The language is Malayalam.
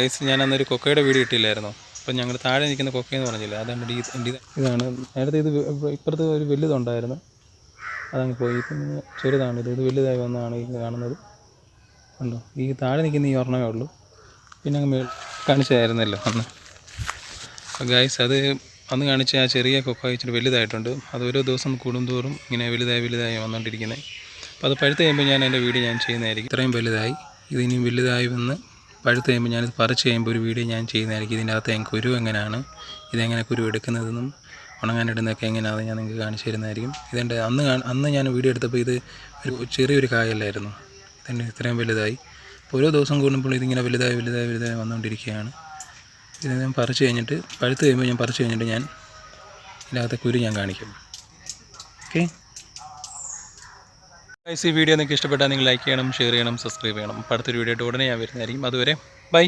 കേസ് ഞാൻ അന്നൊരു കൊക്കയുടെ വീട് കിട്ടിയില്ലായിരുന്നോ. അപ്പം ഞങ്ങൾ താഴെ നിൽക്കുന്ന കൊക്ക എന്ന് പറഞ്ഞില്ല അതാണ് ഡീ ഇതാണ്. നേരത്തെ ഇത് ഇപ്പുറത്ത് ഒരു വലുതുണ്ടായിരുന്നു. അതങ്ങ് പോയി. ഇപ്പം ചെറുതാണ് ഇത്. ഇത് വലുതായി വന്നതാണ് ഈ കാണുന്നത്. ഉണ്ടോ ഈ താഴെ നിൽക്കുന്ന ഈ ഒരെണ്ണമേ ഉള്ളൂ. പിന്നെ അങ്ങ് മേൾ കാണിച്ചായിരുന്നല്ലോ അന്ന്. ഗൈസ് അത് അന്ന് കാണിച്ച ആ ചെറിയ കൊക്ക ഇച്ചിരി വലുതായിട്ടുണ്ട്. അത് ഓരോ ദിവസം കൂടുന്തോറും ഇങ്ങനെ വലുതായി വലുതായി വന്നുകൊണ്ടിരിക്കുന്നത് അപ്പോൾ അത് പഴുത്ത് കഴിയുമ്പോൾ ഞാൻ എന്റെ വീട് ഞാൻ ചെയ്യുന്നതായിരിക്കും. ഇത്രയും വലുതായി. ഇത് ഇനിയും വലുതായി വന്ന് പഴുത്ത് കഴിയുമ്പോൾ ഞാനിത് പറിച്ച് കഴിയുമ്പോൾ ഒരു വീഡിയോ ഞാൻ ചെയ്യുന്നതായിരിക്കും. ഇതിന്റെ അകത്ത് ഞാൻ കുരു എങ്ങനെയാണ് ഇതെങ്ങനെ കുരു എടുക്കുന്നതെന്നും ഉണങ്ങാനിടുന്നതൊക്കെ എങ്ങനെയാണെന്ന് ഞാൻ നിങ്ങൾക്ക് കാണിച്ചു തരുന്നതായിരിക്കും. ഇതെന്റെ അന്ന് അന്ന് ഞാൻ വീഡിയോ എടുത്തപ്പോൾ ഇത് ഒരു ചെറിയൊരു കായല്ലായിരുന്നു. ഇതെന്നെ ഇത്രയും വലുതായി. ഓരോ ദിവസം കൂടുമ്പോൾ ഇതിങ്ങനെ വലുതായി വലുതായി വലുതായി വന്നുകൊണ്ടിരിക്കുകയാണ്. ഇത് ഞാൻ പറിച്ച് കഴിഞ്ഞിട്ട് പഴുത്ത് കഴിയുമ്പോൾ ഞാൻ പറിച്ച് കഴിഞ്ഞിട്ട് ഞാൻ ഇതിനകത്തെ കുരു ഞാൻ കാണിക്കും. ഓക്കെ? ഈ വീഡിയോ നിങ്ങൾക്ക് ഇഷ്ടപ്പെട്ടാൽ നിങ്ങൾ ലൈക്ക് ചെയ്യണം ഷെയർ ചെയ്യണം സബ്സ്ക്രൈബ് ചെയ്യണം. അടുത്തൊരു വീഡിയോ ആയിട്ട് ഉടനെ ഞാൻ വരുന്നതായിരിക്കും. അതുവരെ ബൈ